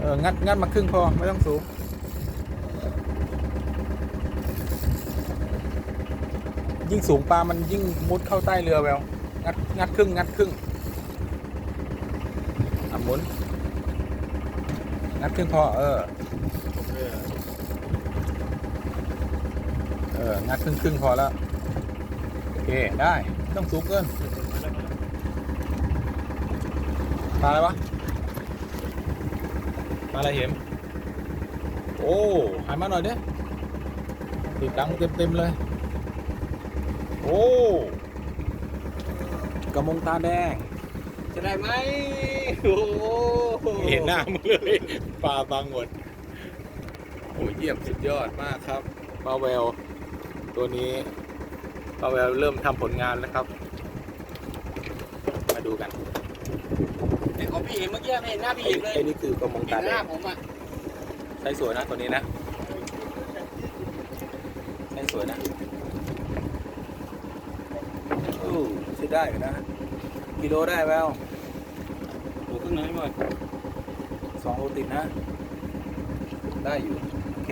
เอองัดงัดมาครึ่งพอไม่ต้องสูงยิ่งสูงปลามันยิ่งมุดเข้าใต้เรือแววงัดงัดครึ่งงัดครึ่งอะหมุนงัดครึ่งพอเออ เอองัดครึ่งครึ่งพอแล้วโอเคได้ไม่ต้องสูงเกินปลาอะไรวะ ปลาอะไรเห็มโอ้หันมาหน่อยเด้ติดตังเต็มเต็มๆเลย โอ้กระมงตาแดง จะได้ไหมโอ้โหเห็นหน้ามึงเลยปลาบางหมดโอ้ยเยี่ยมสุดยอดมากครับปลาแววตัวนี้ปลาแววเริ่มทำผลงานแล้วครับ มาดูกันไอ้ของ พี่เห็นเมื่อกี้ไม่เห็นหน้าพี่เห็นเลยไอ้นี่คือกระมงเห็ตานหแดน้างผมอะใช้สวยนะตัวนี้นะใช้สวยนะโอ้ใช้ได้อยู่นะกิโลได้แววดูข้างในหมดสองโลติดนะ ได้อยู่ โอเค